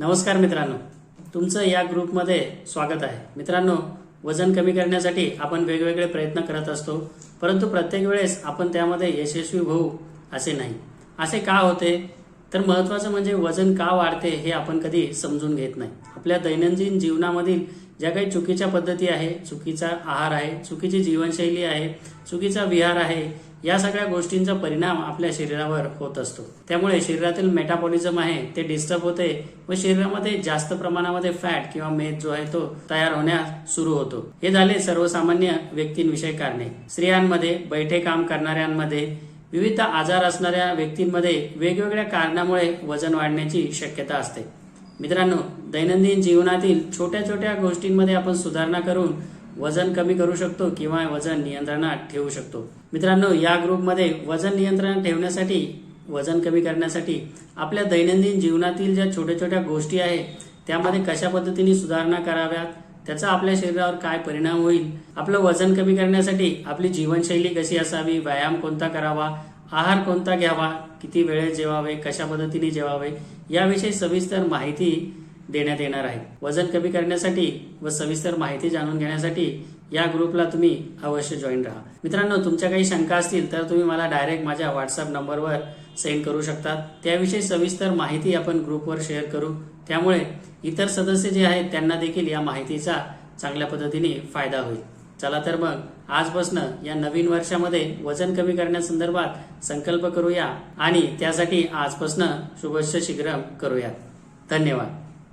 नमस्कार मित्रांनो तुमचं या ग्रुपमध्ये स्वागत आहे. मित्रांनो वजन कमी करण्यासाठी आपण वेगवेगळे प्रयत्न करत असतो परंतु प्रत्येक वेळेस आपण त्यामध्ये यशस्वी होऊ असे नाही. असे का होते? तर महत्त्वाचं म्हणजे वजन का वाढते हे आपण कधी समजून घेत नाही. आपल्या दैनंदिन जीवनामधील ज्या काही चुकीच्या पद्धती आहे चुकीचा आहार आहे चुकीची जीवनशैली आहे चुकीचा विहार आहे या सगळ्या गोष्टींचा परिणाम आपल्या शरीरावर होत असतो. त्यामुळे शरीरातील मेटाबॉलिझम आहे ते डिस्टर्ब होते व शरीरामध्ये जास्त प्रमाणामध्ये फॅट किंवा मेद जो आहे तो तयार होण्यास सुरू होतो. हे झाले सर्वसामान्य व्यक्तींविषयी कारणे. स्त्रियांमध्ये बैठे काम करणाऱ्यांमध्ये विविध आजार असणाऱ्या व्यक्तींमध्ये वेगवेगळ्या कारणामुळे वजन वाढण्याची शक्यता असते. मित्रांनो दैनंदिन जीवनातील छोट्या छोट्या गोष्टींमध्ये आपण सुधारणा करून वजन कमी करू शकतो किंवा वजन नियंत्रणात ठेवू शकतो. मित्रांनो या ग्रुपमध्ये वजन नियंत्रणात ठेवण्यासाठी वजन कमी करण्यासाठी आपल्या दैनंदिन जीवनातील ज्या छोट्या छोट्या गोष्टी आहेत त्यामध्ये कशा पद्धतीने सुधारणा कराव्यात त्याचा आपल्या शरीरावर काय परिणाम होईल? आपलं वजन कमी करण्यासाठी आपली जीवनशैली कशी असावी? व्यायाम कोणता करावा? आहार कोणता घ्यावा? किती वेळेत जेवावे? कशा पद्धतीने जेवावे? याविषयी सविस्तर माहिती देण्यात येणार आहे. वजन कमी करण्यासाठी व सविस्तर माहिती जाणून घेण्यासाठी या ग्रुपला तुम्ही अवश्य जॉईन राहा. मित्रांनो तुमच्या काही शंका असतील तर तुम्ही मला डायरेक्ट माझ्या व्हॉट्सअप नंबरवर सेंड करू शकता. त्याविषयी सविस्तर माहिती आपण ग्रुपवर शेअर करू. त्यामुळे इतर सदस्य जे आहेत त्यांना देखील या माहितीचा चांगल्या पद्धतीने फायदा होईल. चला तर मग आजपासून या नवीन वर्षामध्ये वजन कमी करण्यासंदर्भात संकल्प करूया आणि त्यासाठी आजपासून शुभस्य शीघ्र करूया धन्यवाद.